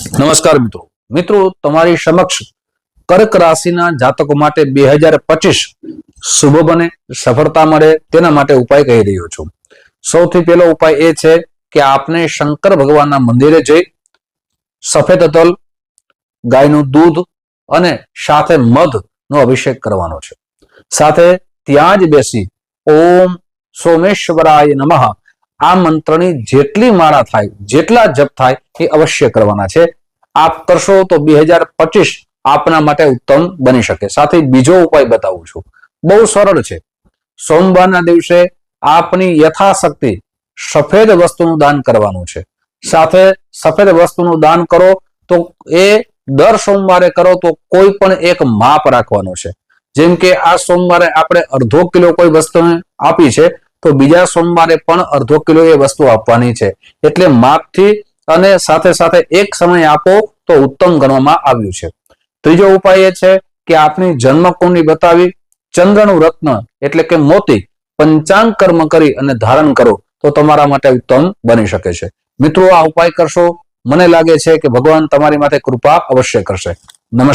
નમસ્કાર મિત્રો. મિત્રો, તમારી સમક્ષ કર્ક રાશિના જાતકો માટે બે હજાર પચીસ શુભ બને, સફળતા મળે તેના માટે ઉપાય કહી રહ્યો છું. સૌથી પહેલો ઉપાય એ છે કે આપને શંકર ભગવાનના મંદિરે જઈ સફેદ તલ, ગાયનું દૂધ અને સાથે મધ નો અભિષેક કરવાનો છે. સાથે ત્યાં જ બેસી ઓમ સોમેશ્વરાય નમઃ આ મંત્રની જેટલી માળા થાય, જેટલા જપ થાય એ અવશ્ય કરવાના છે. આપ કરશો તો બે હજાર પચીસ આપના માટે ઉત્તમ બની શકે. સાથે બીજો ઉપાય બતાવું છું. બહુ સરળ છે. સોમવારના દિવસે આપની યથાશક્તિ સફેદ વસ્તુનું દાન કરવાનું છે. સાથે સફેદ વસ્તુનું દાન કરો તો એ દર સોમવારે કરો તો કોઈ પણ એક માપ રાખવાનું છે. જેમ કે આ સોમવારે આપણે અડધો કિલો કોઈ વસ્તુને આપી છે તો બીજા સોમવારે પણ અડધો કિલો એ વસ્તુ આપવાની છે. એટલે માપથી અને સાથે સાથે એક સમય આપો તો ઉત્તમ ગણવામાં આવ્યું છે. ત્રીજો ઉપાય એ છે કે આપની જન્મ કુંડલી બતાવી, ચંદ્રનું રત્ન એટલે કે મોતી, પંચાંગ કર્મ કરી અને ધારણ કરો તો તમારા માટે ઉત્તમ બની શકે છે. મિત્રો, આ ઉપાય કરશો. મને લાગે છે કે ભગવાન તમારી માથે કૃપા અવશ્ય કરશે. નમસ્કાર.